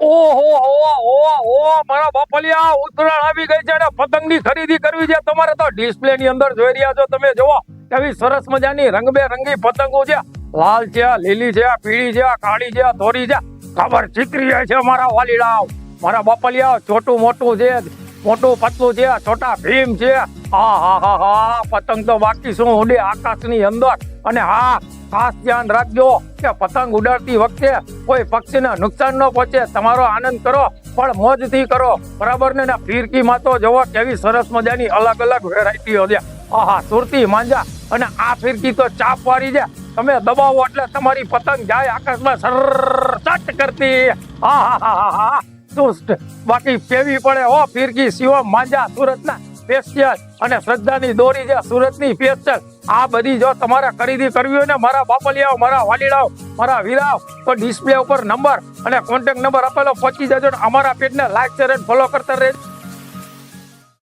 ઓહો હો હો હો મારા બાપલિયા ઉત્તરાયણ આવી ગઈ છે અને પતંગની ખરીદી કરવી છે. તમારે તો ડિસ્પ્લે ની અંદર જોઈ રહ્યા છો. તમે જુઓ એવી સરસ મજાની રંગબેરંગી પતંગો છે. લાલ છે લીલી છે પીળી છે કાળી છે ધોરી છે. ખબર જાય છે મારા વાલીડા મારા બાપલિયા છોટું મોટું છે. મોટું પતલું છે છોટા ભીમ છે. હા હા હા હા, પતંગ તો બાકી શું ઉડે આકાશની અંદર? અને હા, ખાસ ધ્યાન રાખજો કે પતંગ ઉડાડતી વખતે કોઈ પક્ષીને નુકસાન ન પહોંચે. તમારો આનંદ કરો, પણ મોજથી કરો. બરાબર ને? ફીરકીમાં તો જવો કેવી સરસ મજાની અલગ અલગ વેરાયટીઓ છે. આહા, સુરતી માંજા. અને આ ફીરકી તો ચાપ વાળી છે. તમે દબાવો એટલે તમારી પતંગ જાય આકાશમાં સર સટ કરતી હા હા હા હા. હા બાકી કેવી પડે હો, ફિરકી શિવમ માંજા સુરતના સ્પેશિયલ અને શ્રદ્ધાની દોરી છે, સુરતની સ્પેશિયલ આ બધી જો તમારે ખરીદી કરવી હોય ને, મારા બાપલિયાઓ, મારા વાલીડાઓ, મારા વીરાઓ, તો ડિસ્પ્લે ઉપર નંબર અને કોન્ટેક્ટ નંબર આપેલો. પહોંચી જજો અમારા પેજને લાઈક શેર અને ફોલો કરતા રહેજો.